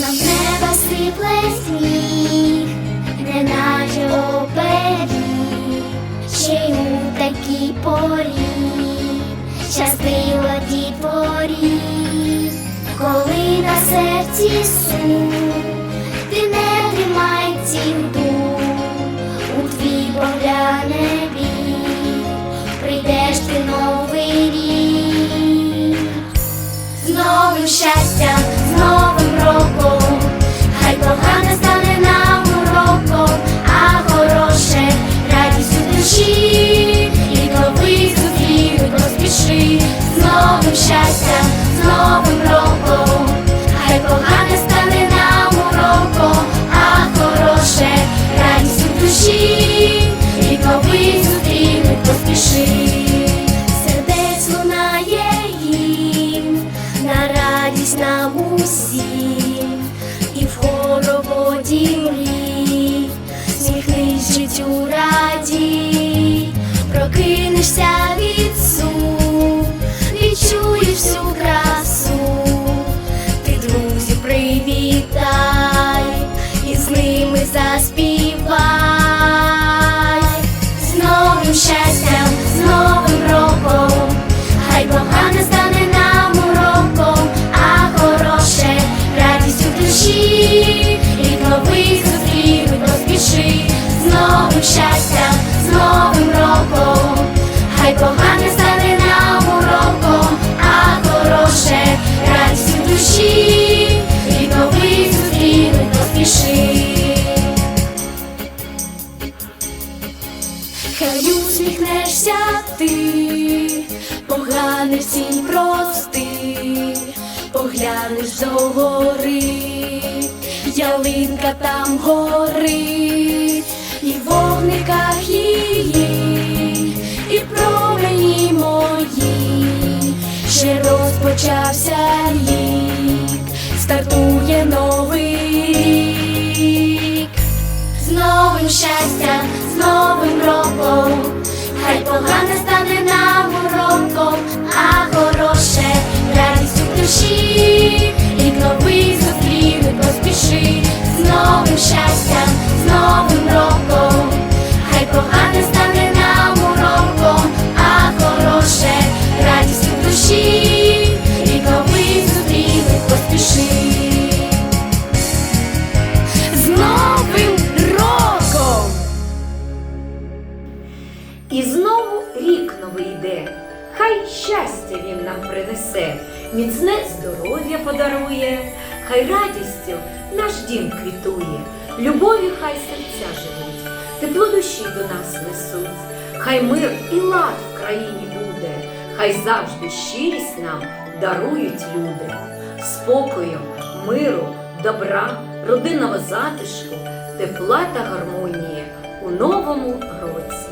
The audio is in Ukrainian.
З неба сипле сніг, неначе оберіг, ще й у такій порі, щастило дітворі, коли на серці сум, не тримай дум, у твій погляне прийдеш ти новий рік. З новим щастям, усім, і в хороводі мрій, сміхнись життю раді, прокинешся від душі, і новий зустріли поспіши, з новим щастям, з новим роком, хай погане стане нам уроком, а хороше радість у душі, і новий зустріли поспіши. Хай усміхнешся ти, поглянеш всім прости, поглянеш до гори, ялинка там горить, і в вогниках її, і промені мої, ще розпочався рік, стартує новий рік. З новим щастям, з новим роком, хай погане стане нам уроком, а хороше хай щастя він нам принесе, міцне здоров'я подарує, хай радістю наш дім квітує, любові хай серця живуть, тепло душі до нас несуть, хай мир і лад в країні буде, хай завжди щирість нам дарують люди, спокою, миру, добра, родинного затишку, тепла та гармонії у новому році.